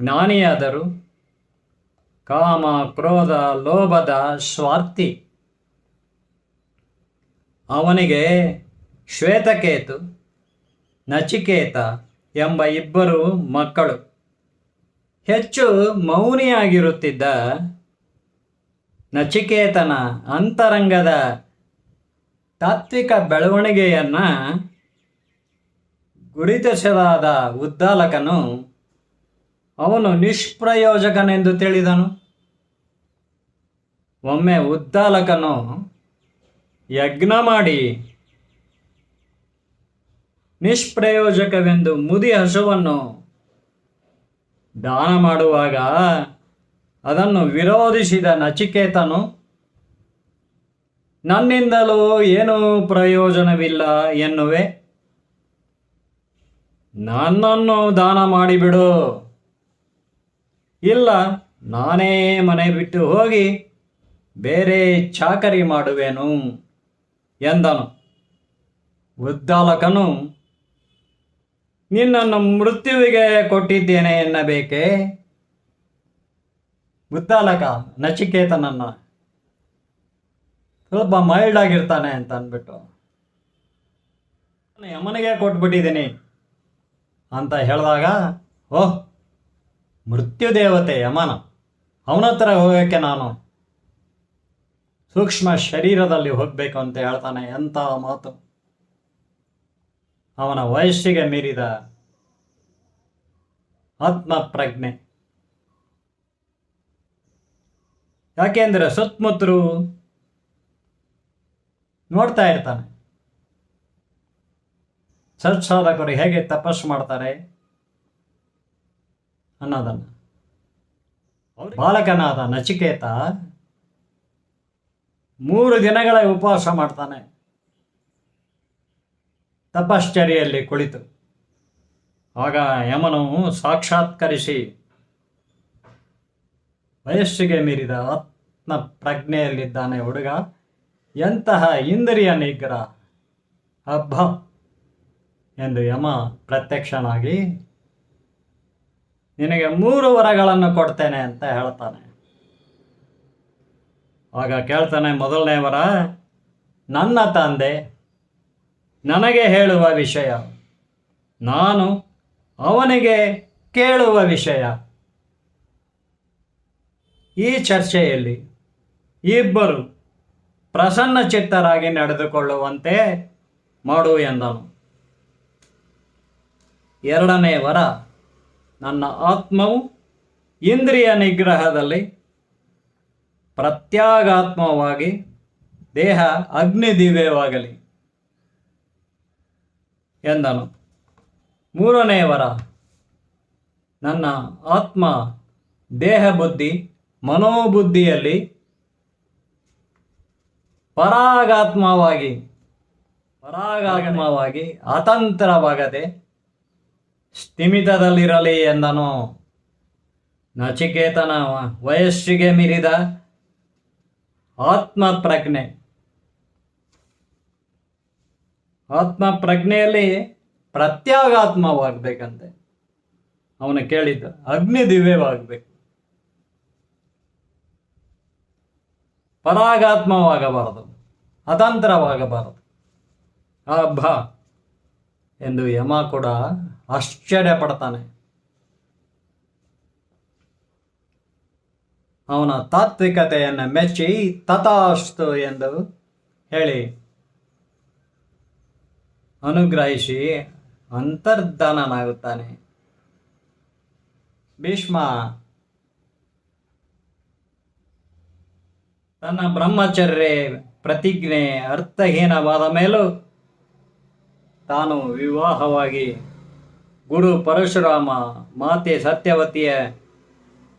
ಜ್ಞಾನಿಯಾದರು. ಕಾಮ, ಕ್ರೋಧ, ಲೋಭದ ಸ್ವಾರ್ಥಿ. ಅವನಿಗೆ ಶ್ವೇತಕೇತು, ನಚಿಕೇತ ಎಂಬ ಇಬ್ಬರು ಮಕ್ಕಳು. ಹೆಚ್ಚು ಮೌನಿಯಾಗಿರುತ್ತಿದ್ದ ನಚಿಕೇತನ ಅಂತರಂಗದ ತಾತ್ವಿಕ ಬೆಳವಣಿಗೆಯನ್ನ ಗುರುತಿಸಲಾದ ಉದ್ದಾಲಕನು ಅವನು ನಿಷ್ಪ್ರಯೋಜಕನೆಂದು ತಿಳಿದನು. ಒಮ್ಮೆ ಉದ್ದಾಲಕನು ಯಜ್ಞ ಮಾಡಿ ನಿಷ್ಪ್ರಯೋಜಕವೆಂದು ಮುದಿ ಹಸುವನ್ನು ದಾನ ಮಾಡುವಾಗ ಅದನ್ನು ವಿರೋಧಿಸಿದ ನಚಿಕೇತನು, ನನ್ನಿಂದಲೂ ಏನೂ ಪ್ರಯೋಜನವಿಲ್ಲ ಎನ್ನುವೆ. ನನ್ನನ್ನು ದಾನ ಮಾಡಿಬಿಡು. ಇಲ್ಲ, ನಾನೇ ಮನೆ ಬಿಟ್ಟು ಹೋಗಿ ಬೇರೆ ಚಾಕರಿ ಮಾಡುವೆನು ಎಂದನು. ಉದ್ದಾಲಕನು, ನಿನ್ನನ್ನು ಮೃತ್ಯುವಿಗೆ ಕೊಟ್ಟಿದ್ದೇನೆ ಎನ್ನಬೇಕೆ? ಉದ್ದಾಲಕ ನಚಿಕೇತನನ್ನ ಸ್ವಲ್ಪ ಮೈಲ್ಡ್ ಆಗಿರ್ತಾನೆ ಅಂತ ಅಂದ್ಬಿಟ್ಟು, ಯಮನಿಗೆ ಕೊಟ್ಬಿಟ್ಟಿದ್ದೀನಿ ಅಂತ ಹೇಳಿದಾಗ, ಓಹ್ ಮೃತ್ಯು ದೇವತೆ ಯಮನ. ಅವನ ಹತ್ರ ಹೋಗೋಕ್ಕೆ ನಾನು ಸೂಕ್ಷ್ಮ ಶರೀರದಲ್ಲಿ ಹೋಗಬೇಕು ಅಂತ ಹೇಳ್ತಾನೆ ಎಂಥ ಮಾತು. ಅವನ ವಯಸ್ಸಿಗೆ ಮೀರಿದ ಆತ್ಮಪ್ರಜ್ಞೆ. ಯಾಕೆಂದ್ರೆ ಸುತ್ತಮುತ್ತರು ನೋಡ್ತಾ ಇರ್ತಾನೆ. ಸತ್ಸಾಧಕರು ಹೇಗೆ ತಪಸ್ಸು ಮಾಡ್ತಾರೆ? ಅನ್ನೋದನ್ನ ಬಾಲಕನಾದ ನಚಿಕೇತ ಮೂರು ದಿನಗಳ ಉಪವಾಸ ಮಾಡ್ತಾನೆ. ತಪಶ್ಚರ್ಯಲ್ಲಿ ಕುಳಿತು. ಆಗ ಯಮನು ಸಾಕ್ಷಾತ್ಕರಿಸಿ ವಯಸ್ಸಿಗೆ ಮೀರಿದ ಆತ್ಮ ಪ್ರಜ್ಞೆಯಲ್ಲಿದ್ದಾನೆ ಹುಡುಗ. ಎಂತಹ ಇಂದ್ರಿಯ ನಿಗ್ರಹ. ಹಬ್ಬ ಎಂದು ಯಮ ಪ್ರತ್ಯಕ್ಷನಾಗಿ ನಿನಗೆ ಮೂರು ವರಗಳನ್ನು ಕೊಡ್ತೇನೆ ಅಂತ ಹೇಳ್ತಾನೆ. ಆಗ ಕೇಳ್ತಾನೆ ಮೊದಲನೇ ವರ ನನ್ನ ತಂದೆ, ನನಗೆ ಹೇಳುವ ವಿಷಯ. ನಾನು ಅವನಿಗೆ ಕೇಳುವ ವಿಷಯ. ಈ ಚರ್ಚೆಯಲ್ಲಿ ಇಬ್ಬರು ಪ್ರಸನ್ನ ಚಿತ್ತರಾಗಿ ನಡೆದುಕೊಳ್ಳುವಂತೆ ಮಾಡು ಎಂದನು. ಎರಡನೇ ವರ ನನ್ನ ಆತ್ಮವು ಇಂದ್ರಿಯ ನಿಗ್ರಹದಲ್ಲಿ ಪ್ರತ್ಯಾಗಾತ್ಮವಾಗಿ ದೇಹ ಅಗ್ನಿ ದಿವ್ಯವಾಗಲಿ ಎಂದನು. ಮೂರನೇ ವರ. ನನ್ನ ಆತ್ಮ ದೇಹ ಬುದ್ಧಿ ಮನೋಬುದ್ಧಿಯಲ್ಲಿ ಪರಾಗಾತ್ಮವಾಗಿ ಪರಾಗಾತ್ಮವಾಗಿ ಅತಂತ್ರವಾಗದೆ ಸ್ಥಿಮಿತದಲ್ಲಿರಲಿ ಎಂದನು. ನಚಿಕೇತನ ವಯಸ್ಸಿಗೆ ಮೀರಿದ ಆತ್ಮ ಪ್ರಜ್ಞೆ ಆತ್ಮ ಪ್ರಜ್ಞೆಯಲ್ಲಿ ಪ್ರತ್ಯಾಗಾತ್ಮವಾಗಬೇಕಂತೆ ಅವನು ಕೇಳಿದ್ದ ಅಗ್ನಿ ದಿವ್ಯವಾಗಬೇಕು ಪರಾಗಾತ್ಮವಾಗಬಾರದು, ಅತಂತ್ರವಾಗಬಾರದು. ಹಬ್ಬ ಎಂದು ಯಮ ಕೂಡ ಆಶ್ಚರ್ಯ ಪಡ್ತಾನೆ. ಅವನ ತಾತ್ವಿಕತೆಯನ್ನು ಮೆಚ್ಚಿ ತಥಾಸ್ತು ಎಂದು ಹೇಳಿ ಅನುಗ್ರಹಿಸಿ ಅಂತರ್ಧಾನನಾಗುತ್ತಾನೆ. ಭೀಷ್ಮ ತನ್ನ ಬ್ರಹ್ಮಚರ್ಯ ಪ್ರತಿಜ್ಞೆ ಅರ್ಥಹೀನವಾದ ಮೇಲೂ ತಾನು ವಿವಾಹವಾಗಿ ಗುರು ಪರಶುರಾಮ, ಮಾತೆ ಸತ್ಯವತಿಯ,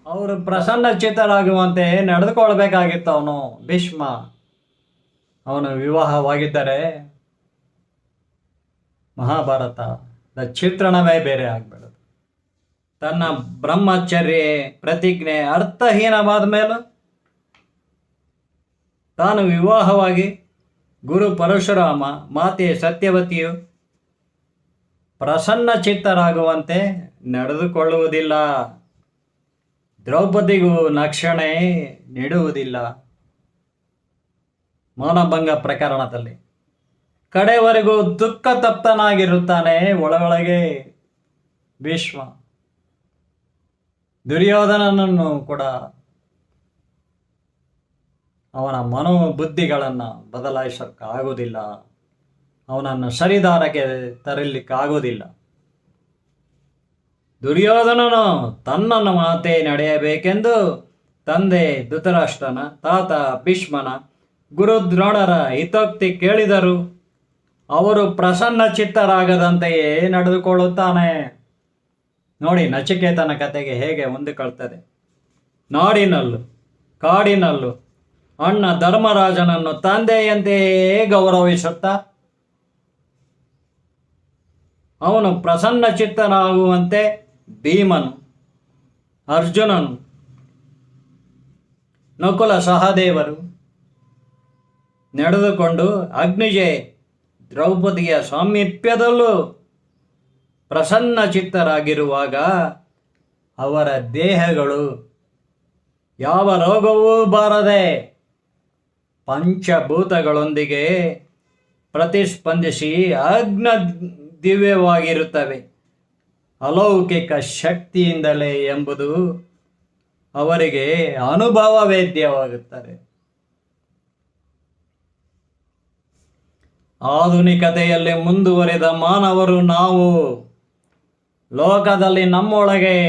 ಅವರು ಪ್ರಸನ್ನ ಚಿತ್ತರಾಗುವಂತೆ ನಡೆದುಕೊಳ್ಬೇಕಾಗಿತ್ತು ಅವನು, ಭೀಷ್ಮ. ಅವನು ವಿವಾಹವಾಗಿದ್ದರೆ ಮಹಾಭಾರತದ ಚಿತ್ರಣವೇ ಬೇರೆ ಆಗ್ಬಿಡುತ್ತೆ. ತನ್ನ ಬ್ರಹ್ಮಚರ್ಯ, ಪ್ರತಿಜ್ಞೆ ಅರ್ಥಹೀನವಾದ ಮೇಲೂ ತಾನು ವಿವಾಹವಾಗಿ ಗುರು ಪರಶುರಾಮ, ಮಾತೆ ಸತ್ಯವತಿಯು ಪ್ರಸನ್ನ ಚಿತ್ತರಾಗುವಂತೆ ನಡೆದುಕೊಳ್ಳುವುದಿಲ್ಲ. ದ್ರೌಪದಿಗೂ ನಕ್ಷಣೆ ನೀಡುವುದಿಲ್ಲ. ಮೌನಭಂಗ ಪ್ರಕರಣದಲ್ಲಿ ಕಡೆವರೆಗೂ ದುಃಖ ತಪ್ತನಾಗಿರುತ್ತಾನೆ ಒಳಗೊಳಗೆ ಭೀಷ್ಮ. ದುರ್ಯೋಧನನನ್ನು ಕೂಡ ಅವನ ಮನೋಬುದ್ಧಿಗಳನ್ನು ಬದಲಾಯಿಸೋಕ್ಕಾಗೋದಿಲ್ಲ ಅವನನ್ನು ಸರಿದಾರಕ್ಕೆ ತರಲಿಕ್ಕಾಗೋದಿಲ್ಲ ದುರ್ಯೋಧನನು ತನ್ನನ್ನು ಮಾತೆ ನಡೆಯಬೇಕೆಂದು ತಂದೆ ಧೃತರಾಷ್ಟ್ರನ, ತಾತ ಭೀಷ್ಮನ ಗುರು ದ್ರೋಣರ ಹಿತೋಕ್ತಿ ಕೇಳಿದರು. ಅವರು ಪ್ರಸನ್ನ ಚಿತ್ತರಾಗದಂತೆಯೇ ನಡೆದುಕೊಳ್ಳುತ್ತಾನೆ. ನೋಡಿ, ನಚಿಕೇತನ ಕತೆಗೆ ಹೇಗೆ ಹೊಂದಿಕೊಳ್ತದೆ. ನಾಡಿನಲ್ಲೂ, ಕಾಡಿನಲ್ಲೂ ಅಣ್ಣ ಧರ್ಮರಾಜನನ್ನು ತಂದೆಯಂತೆಯೇ ಗೌರವಿಸುತ್ತಾ ಅವನು ಪ್ರಸನ್ನ ಚಿತ್ತನಾಗುವಂತೆ ಭೀಮನು, ಅರ್ಜುನನು, ನಕುಲ ಸಹದೇವರು ನಡೆದುಕೊಂಡು ಅಗ್ನಿಜೆ ದ್ರೌಪದಿಯ ಸಾಮೀಪ್ಯದಲ್ಲೂ ಪ್ರಸನ್ನ ಚಿತ್ತರಾಗಿರುವಾಗ ಅವರ ದೇಹಗಳು ಯಾವ ರೋಗವೂ ಬಾರದೆ ಪಂಚಭೂತಗಳೊಂದಿಗೆ ಪ್ರತಿಸ್ಪಂದಿಸಿ ಅಗ್ನ ದಿವ್ಯವಾಗಿರುತ್ತವೆ. ಅಲೌಕಿಕ ಶಕ್ತಿಯಿಂದಲೇ ಎಂಬುದು ಅವರಿಗೆ ಅನುಭವ ವೇದ್ಯವಾಗುತ್ತದೆ. ಆಧುನಿಕತೆಯಲ್ಲಿ ಮುಂದುವರೆದ ಮಾನವರು ನಾವು. ಲೋಕದಲ್ಲಿ ನಮ್ಮೊಳಗೆ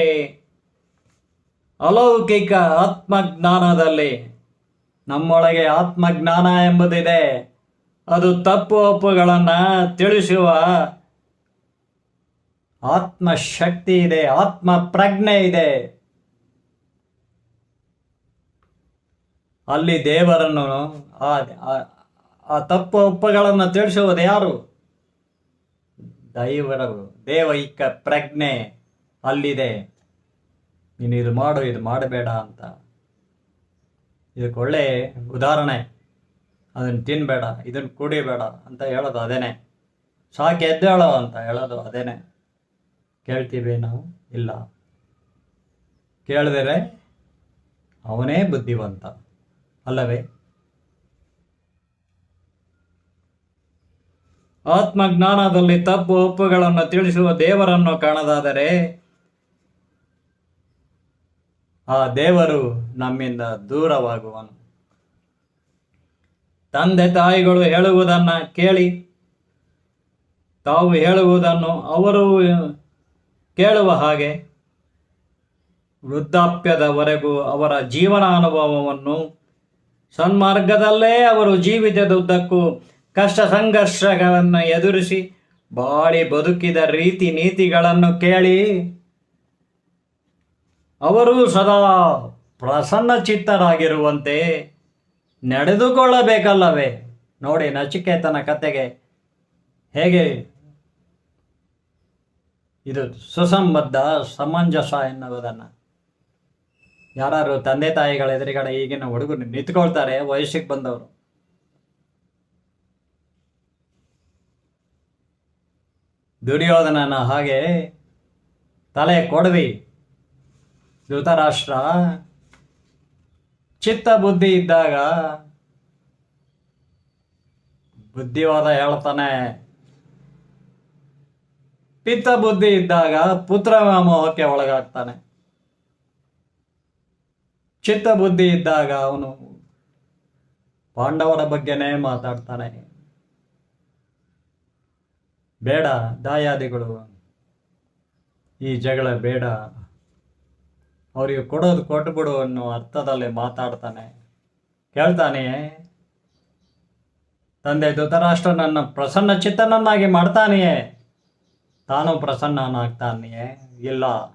ಅಲೌಕಿಕ ಆತ್ಮಜ್ಞಾನದಲ್ಲಿ. ನಮ್ಮೊಳಗೆ ಆತ್ಮಜ್ಞಾನ ಎಂಬುದಿದೆ. ಅದು ತಪ್ಪು ಒಪ್ಪುಗಳನ್ನು ತಿಳಿಸುವ ಆತ್ಮಶಕ್ತಿ ಇದೆ ಆತ್ಮ ಪ್ರಜ್ಞೆ ಇದೆ. ಅಲ್ಲಿ ದೇವರನ್ನು ಆ ತಪ್ಪು ಒಪ್ಪುಗಳನ್ನು ತಿಳಿಸುವುದು ಯಾರು? ದೈವರವು ದೇವೈಕ ಪ್ರಜ್ಞೆ ಅಲ್ಲಿದೆ. ನೀನು ಇದು ಮಾಡು, ಇದು ಮಾಡಬೇಡ ಅಂತ. ಇದಕ್ಕೊಳ್ಳೆ ಉದಾಹರಣೆ. ಅದನ್ನು ತಿನ್ನಬೇಡ ಇದನ್ನು ಕುಡಿಬೇಡ ಅಂತ ಹೇಳೋದು ಅದೇನೆ. ಸಾಕು ಎದ್ದೇಳೋ ಅಂತ ಹೇಳೋದು ಅದೇನೆ. ಕೇಳ್ತೀವಿ ನಾವು? ಇಲ್ಲ. ಕೇಳಿದರೆ ಅವನೇ ಬುದ್ಧಿವಂತ. ಅಲ್ಲವೇ? ಆತ್ಮಜ್ಞಾನದಲ್ಲಿ ತಪ್ಪು ಒಪ್ಪುಗಳನ್ನು ತಿಳಿಸುವ ದೇವರನ್ನು ಕಾಣದಾದರೆ ಆ ದೇವರು ನಮ್ಮಿಂದ ದೂರವಾಗುವನು. ತಂದೆ ತಾಯಿಗಳು ಹೇಳುವುದನ್ನು ಕೇಳಿ, ತಾವು ಹೇಳುವುದನ್ನು ಅವರು ಕೇಳುವ ಹಾಗೆ ವೃದ್ಧಾಪ್ಯದವರೆಗೂ ಅವರ ಜೀವನ ಅನುಭವವನ್ನು ಸನ್ಮಾರ್ಗದಲ್ಲೇ ಅವರು ಜೀವಿತದುದ್ದಕ್ಕೂ ಕಷ್ಟ ಸಂಘರ್ಷಗಳನ್ನು ಎದುರಿಸಿ ಬಾಳಿ ಬದುಕಿದ ರೀತಿ ನೀತಿಗಳನ್ನು ಕೇಳಿ ಅವರು ಸದಾ ಪ್ರಸನ್ನ ಚಿತ್ತರಾಗಿರುವಂತೆ ನಡೆದುಕೊಳ್ಳಬೇಕಲ್ಲವೇ? ನೋಡಿ ನಚಿಕೇತನ ಕತೆಗೆ ಹೇಗೆ ಇದು ಸುಸಂಬದ್ಧ ಸಮಂಜಸ ಎನ್ನುವುದನ್ನು. ಯಾರು ತಂದೆ ತಾಯಿಗಳ ಎದುರುಗಡೆ ಈಗಿನ ಹುಡುಗರು ನಿಂತ್ಕೊಳ್ತಾರೆ, ವಯಸ್ಸಿಗೆ ಬಂದವರು. ದುರ್ಯೋಧನನ ಹಾಗೆ ತಲೆ ಕೊಡವಿ. ಧೃತರಾಷ್ಟ್ರ, ಚಿತ್ತ ಬುದ್ಧಿ ಇದ್ದಾಗ ಬುದ್ಧಿವಾದ ಹೇಳ್ತಾನೆ. ಪಿತ್ತ ಬುದ್ಧಿ ಇದ್ದಾಗ ಪುತ್ರ ವ್ಯಾಮೋಹಕ್ಕೆ ಒಳಗಾಗ್ತಾನೆ. ಚಿತ್ತ ಬುದ್ಧಿ ಇದ್ದಾಗ ಅವನು ಪಾಂಡವರ ಬಗ್ಗೆನೇ ಮಾತಾಡ್ತಾನೆ. ಬೇಡ, ದಾಯಾದಿಗಳು, ಈ ಜಗಳ ಬೇಡ. ಅವರಿಗೆ ಕೊಡೋದು ಕೊಟ್ಬಿಡು ಅನ್ನೋ ಅರ್ಥದಲ್ಲಿ ಮಾತಾಡ್ತಾನೆ. ಕೇಳ್ತಾನೆ, ತಂದೆ ಧೃತರಾಷ್ಟ್ರ ನನ್ನ ಪ್ರಸನ್ನ ಚಿತ್ತನನ್ನಾಗಿ ಮಾಡ್ತಾನೆಯೇ? ತಾನು ಪ್ರಸನ್ನನಾಗ್ತಾನೆ ಇಲ್ಲ.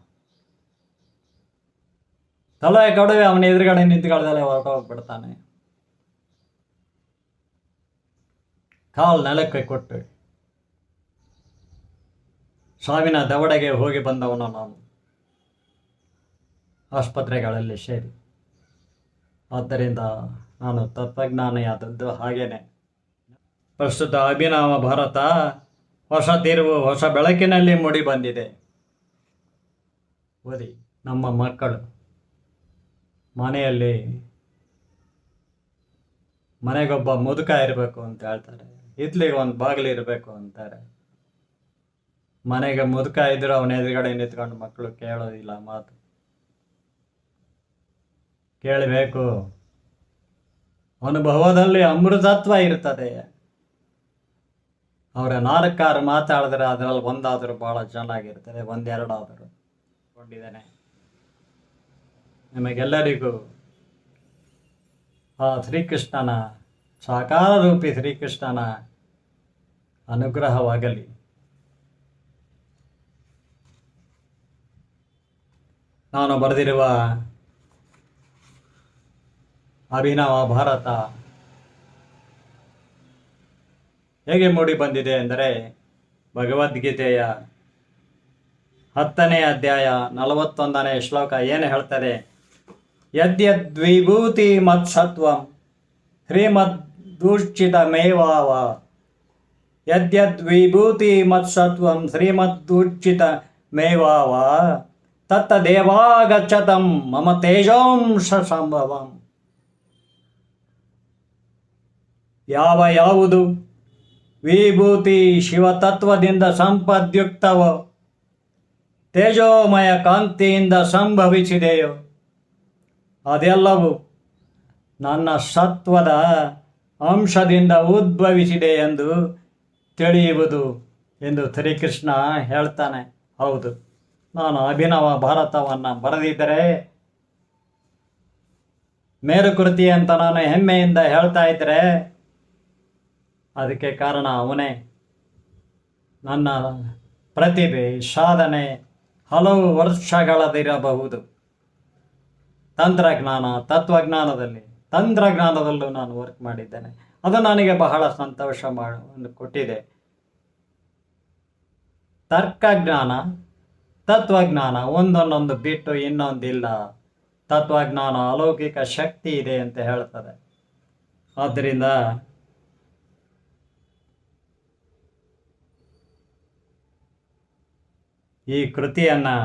ತಲೆ ಕಡವೆ ಅವನ ಎದುರುಗಡೆ ನಿಂತ್ಕೊಳ್ದಲ್ಲೇ ಹೊರಟೋಗ್ಬಿಡ್ತಾನೆ. ಕಾಲ್ ನೆಲಕ್ಕೆ ಕೊಟ್ಟು. ಸಾವಿನ ದವಡೆಗೆ ಹೋಗಿ ಬಂದವನು ನಾನು. ಆಸ್ಪತ್ರೆಗಳಲ್ಲಿ ಸೇರಿ. ಆದ್ದರಿಂದ ನಾನು ತತ್ವಜ್ಞಾನಿಯಾದದ್ದು ಹಾಗೇನೆ. ಪ್ರಸ್ತುತ ಅಭಿನವ ಭಾರತ ಹೊಸ ತಿರುವು, ಹೊಸ ಬೆಳಕಿನಲ್ಲಿ ಮೂಡಿ ಬಂದಿದೆ. ಓದಿ, ನಮ್ಮ ಮಕ್ಕಳು. ಮನೆಯಲ್ಲಿ ಮನೆಗೊಬ್ಬ ಮುದುಕ ಇರಬೇಕು ಅಂತ ಹೇಳ್ತಾರೆ. ಇತ್ಲಿಗೆ ಒಂದು ಬಾಗಿಲು ಇರಬೇಕು ಅಂತಾರೆ. ಮನೆಗೆ ಮುದುಕ ಇದ್ರು ಅವನ ಎದುರುಗಡೆ ನಿಂತ್ಕೊಂಡು ಮಕ್ಕಳು ಕೇಳೋದಿಲ್ಲ ಮಾತು. ಕೇಳಬೇಕು. ಅನುಭವದಲ್ಲಿ ಅಮೃತತ್ವ ಇರ್ತದೆ. ಅವರ ನಾಲ್ಕಾರು ಮಾತಾಡಿದ್ರೆ ಅದರಲ್ಲಿ ಒಂದಾದರೂ ಭಾಳ ಚೆನ್ನಾಗಿರ್ತದೆ ಒಂದೆರಡಾದರೂ. ಕೊಂಡಿದ್ದೇನೆ. ನಿಮಗೆಲ್ಲರಿಗೂ ಆ ಶ್ರೀಕೃಷ್ಣನ ಸಾಕಾರ ರೂಪಿ ಶ್ರೀಕೃಷ್ಣನ ಅನುಗ್ರಹವಾಗಲಿ. ನಾನು ಬರೆದಿರುವ ಅಭಿನವ ಭಾರತ ಹೇಗೆ ಮೂಡಿ ಬಂದಿದೆ ಎಂದರೆ ಭಗವದ್ಗೀತೆಯ ಹತ್ತನೇ ಅಧ್ಯಾಯ ನಲವತ್ತೊಂದನೇ ಶ್ಲೋಕ ಏನು ಹೇಳ್ತದೆ? ಯದ್ಯದ್ವಿಭೂತಿ ಮತ್ಸತ್ವಂ ಶ್ರೀಮದ್ದೂಷಿತ ಮೇವಾವ ಯದ್ಯದ್ವಿಭೂತಿ ಮತ್ಸತ್ವಂ ಶ್ರೀಮದ್ದೂರ್ಚಿತ ಮೇವಾವ ತತ್ತದೇವಾಗಚ್ಚತಂ ಮಮ ತೇಜಾಂಶ ಸಂಭವಂ ಯಾವ ಯಾವುದು? ವಿಭೂತಿ ಶಿವತತ್ವದಿಂದ ಸಂಪದ್ಯುಕ್ತವೋ? ತೇಜೋಮಯ ಕಾಂತಿಯಿಂದ ಸಂಭವಿಸಿದೆಯೋ? ಅದೆಲ್ಲವೂ ನನ್ನ ಸತ್ವದ ಅಂಶದಿಂದ ಉದ್ಭವಿಸಿದೆ ಎಂದು ತಿಳಿಯುವುದು ಎಂದು ಶ್ರೀಕೃಷ್ಣ ಹೇಳ್ತಾನೆ. ಹೌದು, ನಾನು ಅಭಿನವ ಭಾರತವನ್ನು ಬರೆದಿದ್ದರೆ ಮೇರುಕೃತಿ ಅಂತ ನಾನು ಹೆಮ್ಮೆಯಿಂದ ಹೇಳ್ತಾ ಇದ್ದರೆ ಅದಕ್ಕೆ ಕಾರಣ ಅವನೇ. ನನ್ನ ಪ್ರತಿಭೆ, ಸಾಧನೆ ಹಲವು ವರ್ಷಗಳದಿರಬಹುದು ತಂತ್ರಜ್ಞಾನ, ತತ್ವಜ್ಞಾನದಲ್ಲಿ, ತಂತ್ರಜ್ಞಾನದಲ್ಲೂ ನಾನು ವರ್ಕ್ ಮಾಡಿದ್ದೇನೆ. ಅದು ನನಗೆ ಬಹಳ ಸಂತೋಷ ಮಾಡಿ ಕೊಟ್ಟಿದೆ. ತರ್ಕಜ್ಞಾನ, ತತ್ವಜ್ಞಾನ ಒಂದೊಂದೊಂದು ಬಿಟ್ಟು ಇನ್ನೊಂದಿಲ್ಲ. ತತ್ವಜ್ಞಾನ ಅಲೌಕಿಕ ಶಕ್ತಿ ಇದೆ ಅಂತ ಹೇಳ್ತದೆ. ಆದ್ದರಿಂದ ಈ ಕೃತಿಯನ್ನು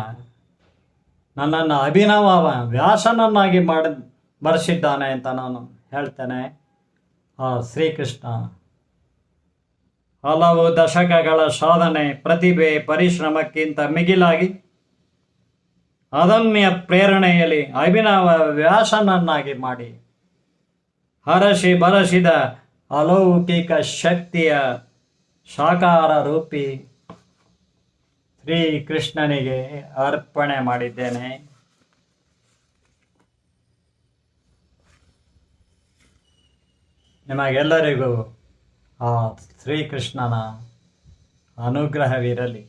ನನ್ನನ್ನು ಅಭಿನವ ವ್ಯಾಸನನ್ನಾಗಿ ಮಾಡಿ ಬರೆಸಿದ್ದಾನೆ ಅಂತ ನಾನು ಹೇಳ್ತೇನೆ. ಆ ಶ್ರೀಕೃಷ್ಣ ಹಲವು ದಶಕಗಳ ಸಾಧನೆ, ಪ್ರತಿಭೆ, ಪರಿಶ್ರಮಕ್ಕಿಂತ ಮಿಗಿಲಾಗಿ ಅದಮ್ಯ ಪ್ರೇರಣೆಯಲ್ಲಿ ಅಭಿನವ ವ್ಯಾಸನನ್ನಾಗಿ ಮಾಡಿ ಹರಸಿ ಬರಸಿದ ಅಲೌಕಿಕ ಶಕ್ತಿಯ ಸಾಕಾರ ರೂಪಿ ಶ್ರೀಕೃಷ್ಣನಿಗೆ ಅರ್ಪಣೆ ಮಾಡಿದ್ದೇನೆ. ನಿಮಗೆಲ್ಲರಿಗೂ ಆ ಶ್ರೀಕೃಷ್ಣನ ಅನುಗ್ರಹವಿರಲಿ.